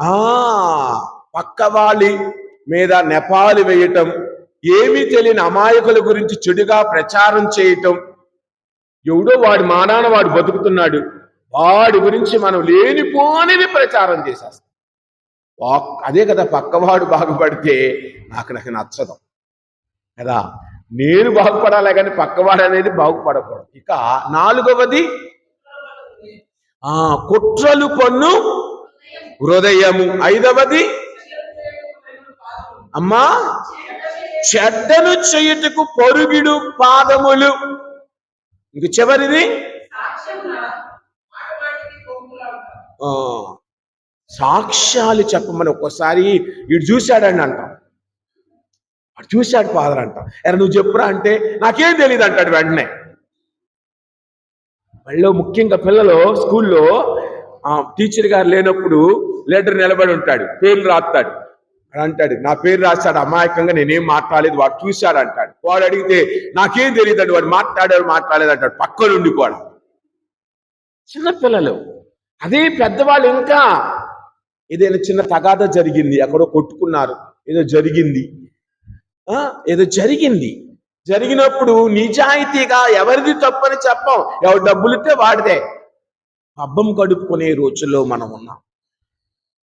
ఆ పక్కవాలి మీద నెపాలు వేయటం ఏమీ తెలియని అమాయకుల గురించి చెడుగా ప్రచారం చేయటం. ఎవడో వాడి మానాన వాడు బతుకుతున్నాడు వాడి గురించి మనం లేనిపోనిది ప్రచారం చేసేస్తాం. అదే కదా పక్కవాడు బాగుపడితే నాకు నాకు నచ్చదు. కదా? నేను బాగుపడాలి కానీ పక్కవాడు అనేది బాగుపడకూడదు. ఇక నాలుగవది ఆ కుట్రలు పన్ను హృదయము ఐదవది. అమ్మా చెడ్డను చేయుటకు పొరుగుడు పాదములు. ఇంక చివరిది? ఆ, సాక్ష్యాలు చెప్పమని ఒక్కోసారి ఇటు చూశాడండి అంటాం. అటు చూశాడు ఫాదర్ అంటాం. ఎరా నువ్వు చెప్పురా అంటే నాకేం తెలియదు అంటాడు వెంటనే. మళ్ళీ ముఖ్యంగా పిల్లలు స్కూల్లో ఆ, టీచర్ గారు లేనప్పుడు లెటర్ నిలబడి ఉంటాడు పేర్లు రాస్తాడు. అని అంటాడు నా పేరు రాస్తాడు అమాయకంగా నేనేం మాట్లాడలేదు వాడు చూశాడు అంటాడు. వాడు అడిగితే నాకేం తెలియదు అండి వాడు మాట్లాడాడు మాట్లాడలేదు అంటాడు పక్కన ఉండిపోడు చిన్నపిల్లలు అదే పెద్దవాళ్ళు ఇంకా ఏదైనా చిన్న తగాద జరిగింది ఎక్కడో కొట్టుకున్నారు ఏదో జరిగింది. ఆ, ఏదో జరిగింది. జరిగినప్పుడు నిజాయితీగా ఎవరిది తప్పని చెప్పం ఎవరు డబ్బులు ఇస్తే వాడిదే. అబ్బం కడుక్కునే రోజుల్లో మనం ఉన్నాం.